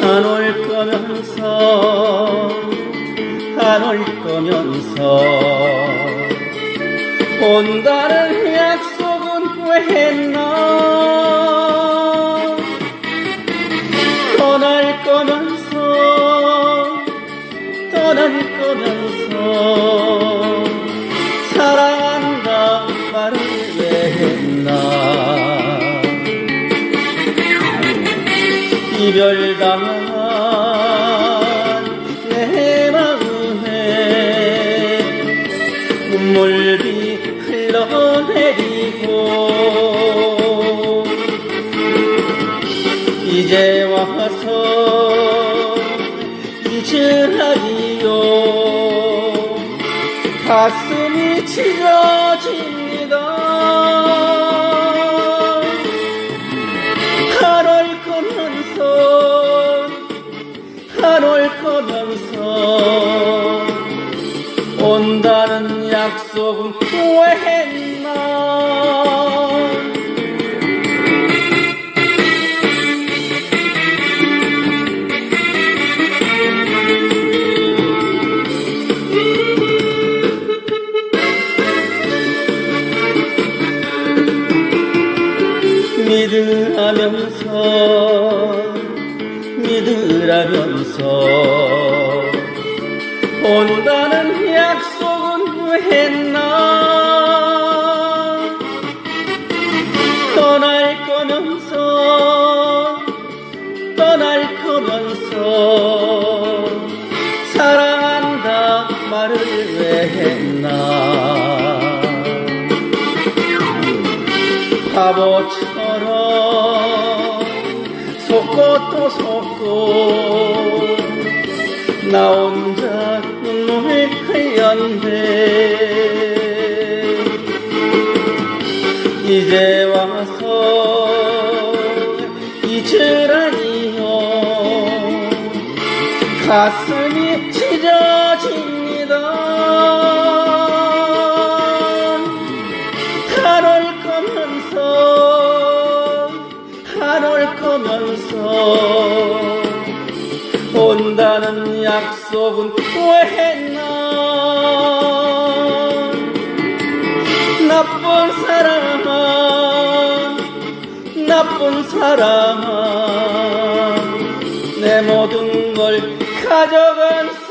안올 거면서 안올 거면서. 온다는 약속은 왜 했나 떠날 거면서 떠날 거면서. 이별당한 내 마음에 눈물이 흘러내리고 이제 와서 잊으라니요. 가슴이 찢어집니다 온다는 약속은 왜 했나? 믿으라면서 믿으라면서 온다는 약속은 왜 했나? 떠날 거면서 떠날 거면서 사랑한다 말을 왜 했나? 바보처럼 속고 또 속고 나 혼자 흘렸네 이제 와서 잊으라니요. 가슴이 찢어집니다. 안올 거면서 안올 거면서 온다는 약속은 왜 했나 나쁜 사람아 내 모든 걸 가져간